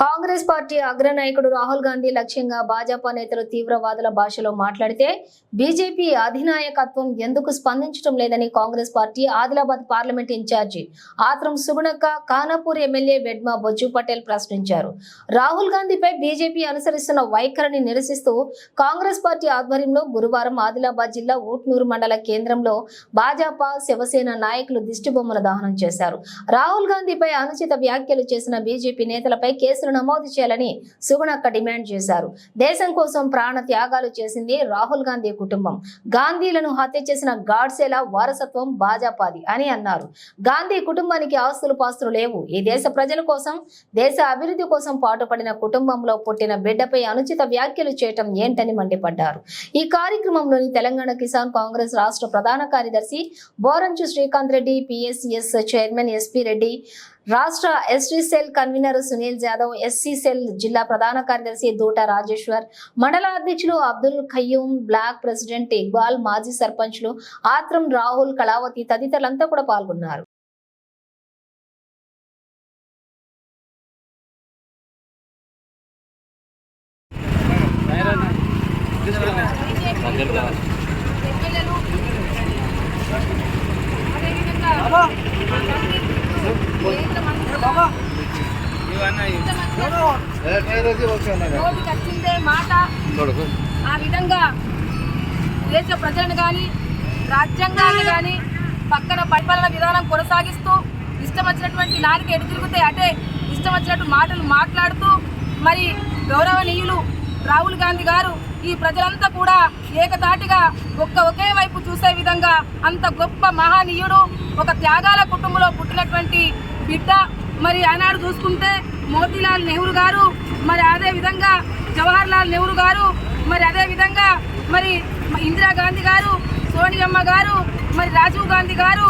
Congress party అగ్రనాయకుడు రాహుల్ గాంధీ లక్ష్యంగా భాజపా నేతలు తీవ్రవాదుల భాషలో మాట్లాడితే బీజేపీ అధినాయకత్వం ఎందుకు స్పందించడం లేదని Congress party Adilabad parliament incharge Atram Sugunakka Khanapur MLA Vedma Bojju Patel ప్రశ్నించారు. రాహుల్ గాంధీపై బీజేపీ అనుసరిస్తున్న వైఖరిని నిరసిస్తూ కాంగ్రెస్ పార్టీ ఆధ్వర్యంలో గురువారం ఆదిలాబాద్ జిల్లా ఊట్నూరు మండల కేంద్రంలో భాజపా శివసేన నాయకులు దిష్టిబొమ్మల దహనం చేశారు. రాహుల్ గాంధీపై అనుచిత వ్యాఖ్యలు చేసిన బీజేపీ నేతలపై కేసులు నమోదు చేయాలని సుగుణక్క డిమాండ్ చేశారు. దేశం కోసం ప్రాణ త్యాగాలు చేసింది రాహుల్ గాంధీ కుటుంబం. గాంధీలను హత్య చేసిన గాడ్సేల వారసత్వం భాజపాది అని అన్నారు. గాంధీ కుటుంబానికి ఆస్తులు పాస్తులు లేవు. ఈ దేశ ప్రజల కోసం దేశ అభివృద్ధి కోసం పాటుపడిన కుటుంబంలో పుట్టిన బిడ్డపై అనుచిత వ్యాఖ్యలు చేయటం ఏంటని మండిపడ్డారు. ఈ కార్యక్రమంలోని తెలంగాణ కిసాన్ కాంగ్రెస్ రాష్ట్ర ప్రధాన కార్యదర్శి Boranchu Srikanth Reddy PSCS chairman SP Reddy రాష్ట్ర ST cell convener Sunil Jadhav SC cell జిల్లా ప్రధాన కార్యదర్శి దూట రాజేశ్వర్ మండల అధ్యక్షులు అబ్దుల్ ఖయ్యూమ్ బ్లాక్ ప్రెసిడెంట్ ఇక్బాల్ మాజీ సర్పంచ్లు ఆత్రం రాహుల్ కళావతి తదితరులంతా కూడా పాల్గొన్నారు. అదేవిధంగా వచ్చిందే మాట ఆ విధంగా దేశ ప్రజలను కానీ రాజ్యాంగాన్ని కానీ పక్కన పరిపాలన విధానం కొనసాగిస్తూ ఇష్టం వచ్చినటువంటి నాలుగు ఎటు తిరిగితే అటే ఇష్టం వచ్చినట్టు మాటలు మాట్లాడుతూ మరి గౌరవనీయులు రాహుల్ గాంధీ గారు ఈ ప్రజలంతా కూడా ఏకతాటిగా ఒక్క ఒకే వైపు చూసే విధంగా అంత గొప్ప మహానీయుడు ఒక త్యాగాల కుటుంబంలో పుట్టినటువంటి బిడ్డ మరి ఆనాడు చూసుకుంటే మోతీలాల్ నెహ్రూ గారు మరి అదే విధంగా జవహర్ లాల్ నెహ్రూ గారు మరి అదే విధంగా మరి ఇందిరాగాంధీ గారు సోనియమ్మ గారు మరి రాజీవ్ గాంధీ గారు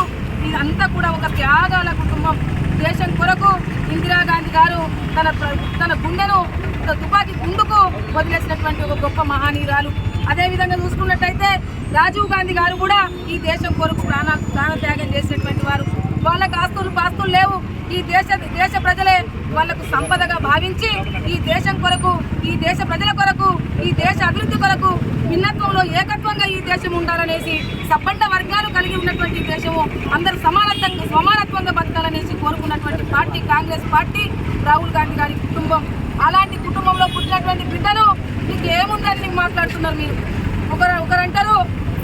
ఇదంతా కూడా ఒక త్యాగాల కుటుంబం. దేశం కొరకు ఇందిరాగాంధీ గారు తన తన గుండెను ఒక తుపాకీ గుండుకు వదిలేసినటువంటి ఒక గొప్ప మహానీయురాలు. అదేవిధంగా చూసుకున్నట్టయితే రాజీవ్ గాంధీ గారు కూడా ఈ దేశం కొరకు ప్రాణ ప్రాణత్యాగం చేసినటువంటి వారు. వాళ్ళకి ఆస్తులు పాస్తులు లేవు. ఈ దేశ దేశ ప్రజలే వాళ్ళకు సంపదగా భావించి ఈ దేశం కొరకు ఈ దేశ ప్రజల కొరకు ఈ దేశ అభివృద్ధి కొరకు భిన్నత్వంలో ఏకత్వంగా ఈ దేశం ఉండాలనేసి సబ్బండ వర్గాలు కలిగి ఉన్నటువంటి దేశము అందరూ సమానత్వంగా సమానత్వంగా బతకాలనేసి కోరుకున్నటువంటి పార్టీ కాంగ్రెస్ పార్టీ రాహుల్ గాంధీ గారి కుటుంబం. అలాంటి కుటుంబంలో పుట్టినటువంటి బిడ్డలు మీకు ఏముందని మాట్లాడుతున్నారు మీరు?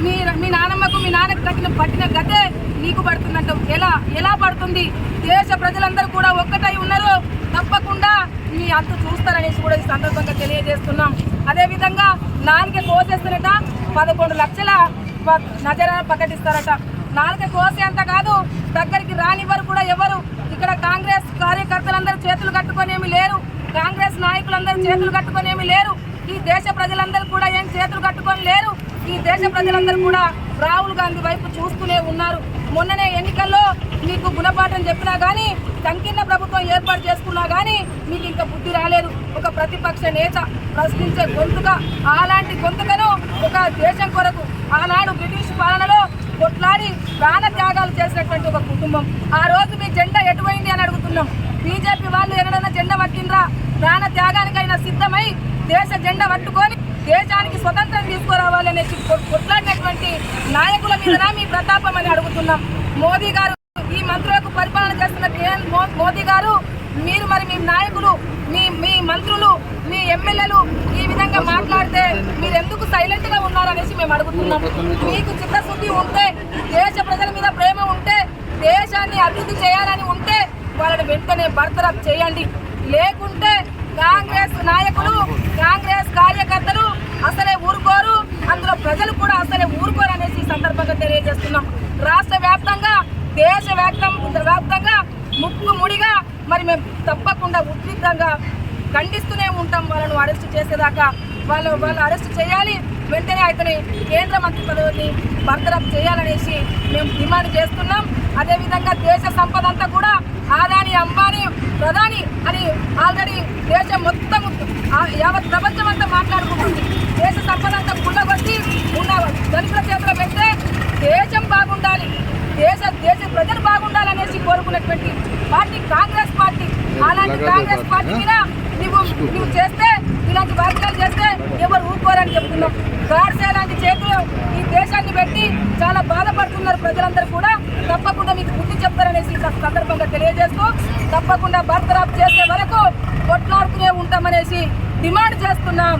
మీ మీ నానమ్మకు మీ నాన్నకు తగిన పట్టిన గతే నీకు పడుతుందంట ఎలా? ఎలా పడుతుంది? దేశ ప్రజలందరూ కూడా ఒక్కటై ఉన్నారు. తప్పకుండా మీ అంత చూస్తారనేసి కూడా ఈ సందర్భంగా తెలియజేస్తున్నాం. అదేవిధంగా నాలుగే కోసేస్తున్నట పదకొండు లక్షల నజరా ప్రకటిస్తారట. నాలుక కోసే అంత కాదు దగ్గరికి రానివ్వరు కూడా ఎవరు. ఇక్కడ కాంగ్రెస్ కార్యకర్తలందరూ చేతులు కట్టుకొని ఏమి లేరు. కాంగ్రెస్ నాయకులందరూ చేతులు కట్టుకొని ఏమి లేరు. ఈ దేశ ప్రజలందరూ కూడా ఏం చేతులు కట్టుకొని లేరు. ఈ దేశ ప్రజలందరూ కూడా రాహుల్ గాంధీ వైపు చూస్తూనే ఉన్నారు. మొన్ననే ఎన్నికల్లో మీకు గుణపాఠం చెప్పినా కానీ సంకీర్ణ ప్రభుత్వం ఏర్పాటు చేసుకున్నా కానీ మీకు ఇంకా బుద్ధి రాలేదు. ఒక ప్రతిపక్ష నేత ప్రశ్నించే గొంతుగా అలాంటి గొంతుకను ఒక దేశం కొరకు ఆనాడు బ్రిటిష్ పాలనలో కొట్లాడి ప్రాణ త్యాగాలు చేసినటువంటి ఒక కుటుంబం. ఆ రోజు మీ జెండా ఎటువైంది అని అడుగుతున్నాం. బీజేపీ వాళ్ళు ఎన్నడన్నా జెండా పట్టిండ్రా? ప్రాణ త్యాగానికైనా సిద్ధమై దేశ జెండా పట్టుకొని దేశానికి స్వతంత్రం తీసుకురావాలనే కొట్లాడినటువంటి నాయకుల మీద మీ ప్రతాపం అని అడుగుతున్నాం. మోదీ గారు ఈ మంత్రులకు పరిపాలన చేస్తున్న కేఎన్ మో- మోదీ గారు మీరు మరి మీ నాయకులు మీ మీ మంత్రులు మీ ఎమ్మెల్యేలు ఈ విధంగా మాట్లాడితే మీరు ఎందుకు సైలెంట్గా ఉన్నారనేసి మేము అడుగుతున్నాం. మీకు చిత్తశుద్ధి ఉంటే దేశ ప్రజల మీద ప్రేమ ఉంటే దేశాన్ని అభివృద్ధి చేయాలని ఉంటే వాళ్ళని వెంటనే బర్తరఫ్ చేయండి. లేకుంటే కాంగ్రెస్ నాయకులు కాంగ్రెస్ కార్యకర్తలు అసలే ఊరుకోరు. అందులో ప్రజలు కూడా అసలే ఊరుకోరు అనేసి ఈ సందర్భంగా తెలియజేస్తున్నాం. రాష్ట్ర వ్యాప్తంగా దేశ వ్యాప్తంగా ముక్కు ముడిగా మరి మేము తప్పకుండా ఉద్రిక్తంగా ఖండిస్తూనే ఉంటాం. వాళ్ళను అరెస్ట్ చేసేదాకా వాళ్ళు వాళ్ళు అరెస్ట్ చేయాలి. వెంటనే అతని కేంద్ర మంత్రి పదవిని బర్తరఫ్ చేయాలనేసి మేము డిమాండ్ చేస్తున్నాం. అదేవిధంగా దేశ సంపద అంతా కూడా ఆదాని అంబానీ ప్రధాని అని ఆల్రెడీ దేశం మొత్తం ఆ- యావత్ ప్రపంచం అంతా మాట్లాడుకుంటుంది దేశ సంపద అంతా కుళ్ళగొట్టి ఉన్న ధనికుల చేతిలో పెడితే దేశం దేశ ప్రజలు బాగుండాలనేసి కోరుకున్నటువంటి పార్టీ కాంగ్రెస్ పార్టీ. అలాంటి కాంగ్రెస్ పార్టీ మీద నువ్వు నువ్వు చేస్తే ఇలాంటి వ్యాఖ్యలు చేస్తే ఎవరు ఊరుకోరని చెప్తున్నాం. గాడ్సే లాంటి చేతులు ఈ దేశాన్ని పెట్టి చాలా బాధపడుతున్నారు ప్రజలందరూ కూడా. తప్పకుండా మీకు బుద్ధి చెప్తారనేసి సందర్భంగా తెలియజేస్తూ తప్పకుండా బర్తరాఫ్ చేసే వరకు కొట్లాడుతూనే ఉంటామనేసి డిమాండ్ చేస్తున్నాం.